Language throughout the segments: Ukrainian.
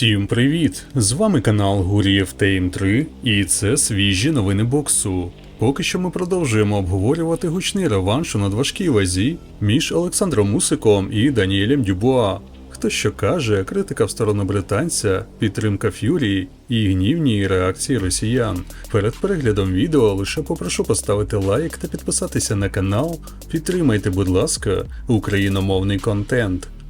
Всім привіт! З вами канал Гурієв Тейм 3 і це свіжі новини боксу. Поки що ми продовжуємо обговорювати гучний реванш у надважкій вазі між Олександром Мусиком і Даніелем Дюбуа. Хто що каже, критика в сторону британця, підтримка Ф'юрії і гнівні реакції росіян. Перед переглядом відео лише попрошу поставити лайк та підписатися на канал. Підтримайте, будь ласка, україномовний контент.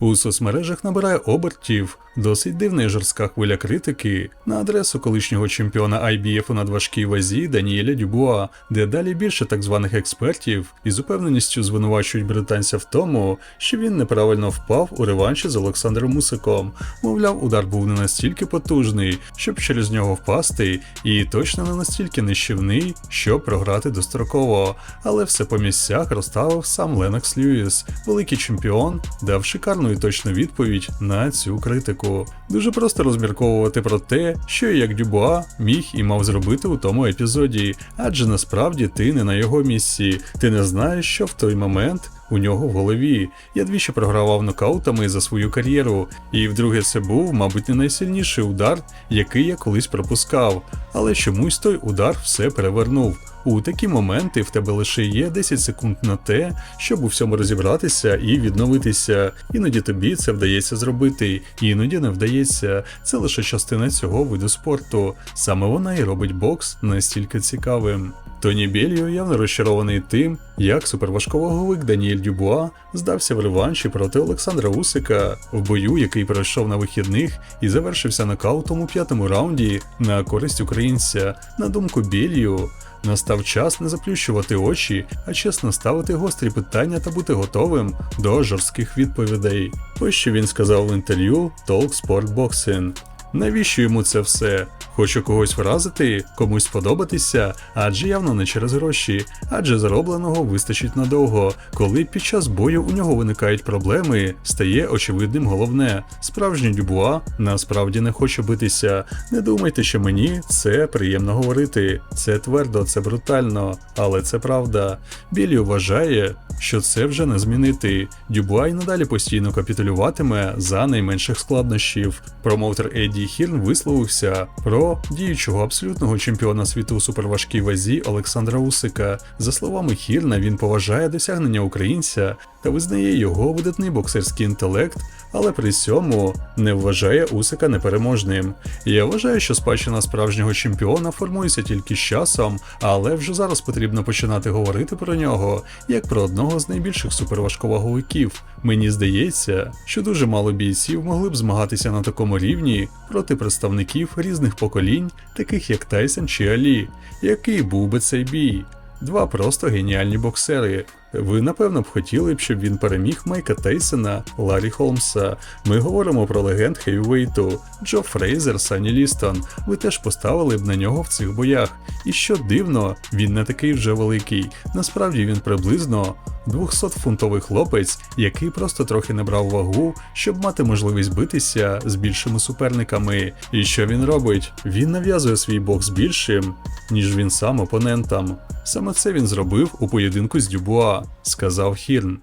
У соцмережах набирає обертів досить дивна і жорстка хвиля критики на адресу колишнього чемпіона IBF у надважкій вазі Даніеля Дюбуа, де далі більше так званих експертів із упевненістю звинувачують британця в тому, що він неправильно впав у реванші з Олександром Мусиком. Мовляв, удар був не настільки потужний, щоб через нього впасти, і точно не настільки нищівний, щоб програти достроково. Але все по місцях розставив сам Ленокс Льюіс, великий чемпіон, дав шикарну і точну відповідь на цю критику. Дуже просто розмірковувати про те, що як Дюбуа міг і мав зробити у тому епізоді, адже насправді ти не на його місці, ти не знаєш, що в той момент у нього в голові. Я двічі програвав нокаутами за свою кар'єру, і вдруге це був, мабуть, не найсильніший удар, який я колись пропускав, але чомусь той удар все перевернув. У такі моменти в тебе лише є 10 секунд на те, щоб у всьому розібратися і відновитися. Іноді тобі це вдається зробити, іноді не вдається. Це лише частина цього виду спорту. Саме вона і робить бокс настільки цікавим. Тоні Бельо явно розчарований тим, як суперважковаговик Даніель Дюбуа здався в реванші проти Олександра Усика в бою, який пройшов на вихідних і завершився нокаутом у п'ятому раунді на користь українця. На думку Бельо, Настав час не заплющувати очі, а чесно ставити гострі питання та бути готовим до жорстких відповідей. Ось що він сказав в інтерв'ю Talk Sport Boxing. Навіщо йому це все? Хочу когось вразити, комусь сподобатися, адже явно не через гроші, адже заробленого вистачить надовго. Коли під час бою у нього виникають проблеми, стає очевидним головне. Справжній дюбуа насправді не хоче битися. Не думайте, що мені це приємно говорити. Це твердо, це брутально, але це правда. Білі вважає, що це вже не змінити. Дюбуа й надалі постійно капітулюватиме за найменших складнощів. Промоутер Едді Хірн висловився про діючого абсолютного чемпіона світу у суперважкій вазі Олександра Усика. За словами Хірна, він поважає досягнення українця та визнає його видатний боксерський інтелект, але при цьому не вважає Усика непереможним. Я вважаю, що спадщина справжнього чемпіона формується тільки з часом, але вже зараз потрібно починати говорити про нього як про одного з найбільших суперважковаговиків. Мені здається, що дуже мало бійців могли б змагатися на такому рівні проти представників різних поколінь, таких як Тайсон чи Алі, який був би цей бій. Два просто геніальні боксери. Ви напевно б хотіли б, щоб він переміг Майка Тейсона, Ларі Холмса. Ми говоримо про легенд хейвейту, Джо Фрейзер, Сані Лістон. Ви теж поставили б на нього в цих боях. І що дивно, він не такий вже великий. Насправді він приблизно 200-фунтовий хлопець, який просто трохи набрав вагу, щоб мати можливість битися з більшими суперниками. І що він робить? Він нав'язує свій бокс більшим, ніж він сам опонентам. Саме це він зробив у поєдинку з Дюбуа, сказав Хірн.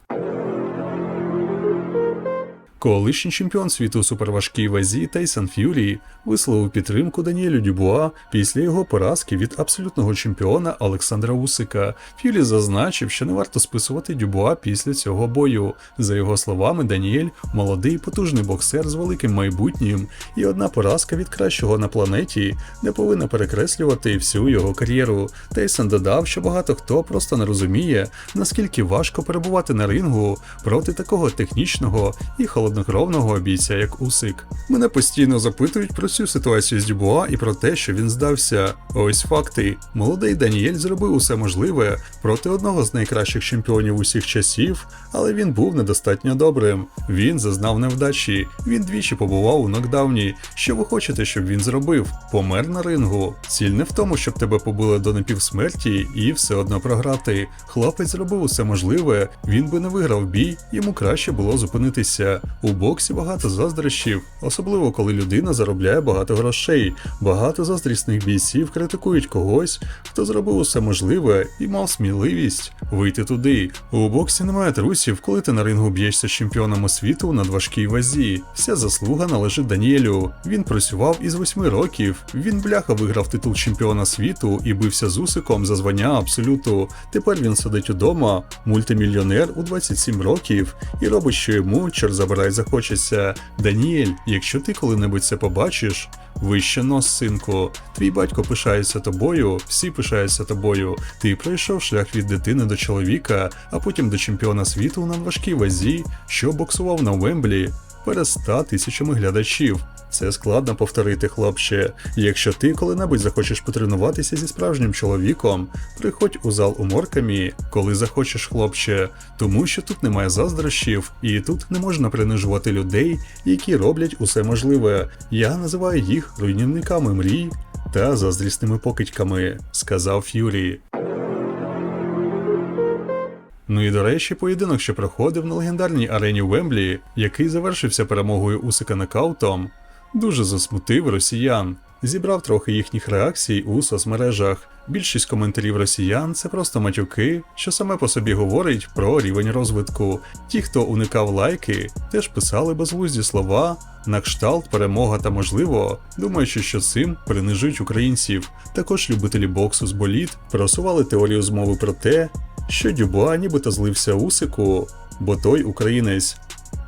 Колишній чемпіон світу суперважкій вазі Тейсон Ф'юрі висловив підтримку Даніелю Дюбуа після його поразки від абсолютного чемпіона Олександра Усика. Ф'юрі зазначив, що не варто списувати Дюбуа після цього бою. За його словами, Даніель молодий потужний боксер з великим майбутнім, і одна поразка від кращого на планеті не повинна перекреслювати всю його кар'єру. Тейсон додав, що багато хто просто не розуміє, наскільки важко перебувати на рингу проти такого технічного і холодного холоднокровного бійця, як Усик. Мене постійно запитують про цю ситуацію з Дюбуа і про те, що він здався. Ось факти. Молодий Даніель зробив усе можливе проти одного з найкращих чемпіонів усіх часів, але він був недостатньо добрим. Він зазнав невдачі. Він двічі побував у нокдауні. Що ви хочете, щоб він зробив? Помер на рингу. Ціль не в тому, щоб тебе побили до напівсмерті і все одно програти. Хлопець зробив усе можливе. Він би не виграв бій, йому краще було зупинитися. У боксі багато заздрощів, особливо коли людина заробляє багато грошей. Багато заздрісних бійців критикують когось, хто зробив усе можливе і мав сміливість вийти туди. У боксі немає трусів, коли ти на рингу б'єшся з чемпіоном світу у надважкій вазі. Вся заслуга належить Даніелю. Він працював із 8 років. Він бляха виграв титул чемпіона світу і бився з Усиком за звання абсолюту. Тепер він сидить удома, мультимільйонер у 27 років, і робить, що йому чор забирай захочеться. Даніель, якщо ти коли-небудь це побачиш, вище нос, синку. Твій батько пишається тобою, всі пишаються тобою. Ти пройшов шлях від дитини до чоловіка, а потім до чемпіона світу на важкій вазі, що боксував на Вемблі перед 100 тисячами глядачів. Це складно повторити, хлопче. Якщо ти коли-небудь захочеш потренуватися зі справжнім чоловіком, приходь у зал у Моркамі, коли захочеш, хлопче, тому що тут немає заздрощів, і тут не можна принижувати людей, які роблять усе можливе. Я називаю їх руйнівниками мрій та заздрісними покидьками, сказав Ф'юрі. Ну і до речі, поєдинок, що проходив на легендарній арені Вемблі, який завершився перемогою Усика нокаутом, дуже засмутив росіян. Зібрав трохи їхніх реакцій у соцмережах. Більшість коментарів росіян це просто матюки, що саме по собі говорить про рівень розвитку. Ті, хто уникав лайки, теж писали безглузді слова, на кшталт, перемога та можливо, думаючи, що цим принижують українців. Також любителі боксу з боліт просували теорію змови про те, що Дюбуа нібито злився Усику, бо той українець.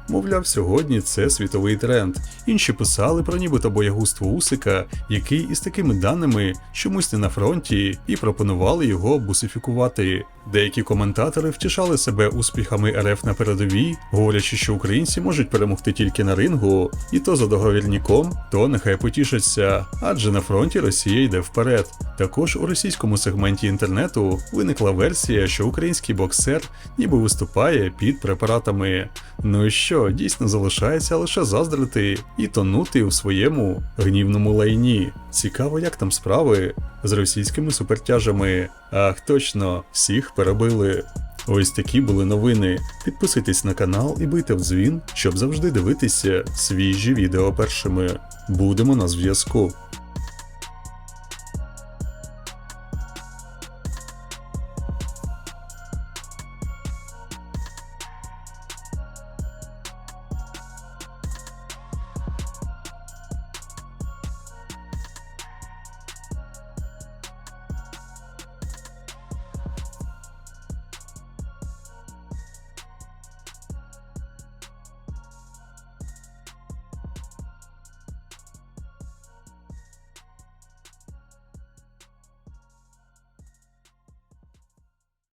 Мовляв, сьогодні це світовий тренд. Інші писали про нібито боягузтво Усика, який із такими даними чомусь не на фронті, і пропонували його бусифікувати. Деякі коментатори втішали себе успіхами РФ на передовій, говорячи, що українці можуть перемогти тільки на рингу, і то за договірником, то нехай потішаться, адже на фронті Росія йде вперед. Також у російському сегменті інтернету виникла версія, що український боксер ніби виступає під препаратами. Ну і що, дійсно залишається лише заздрити і тонути у своєму гнівному лайні. Цікаво, як там справи з російськими супертяжами. Ах, точно, всіх перебили. Ось такі були новини. Підписуйтесь на канал і бийте в дзвін, щоб завжди дивитися свіжі відео першими. Будемо на зв'язку.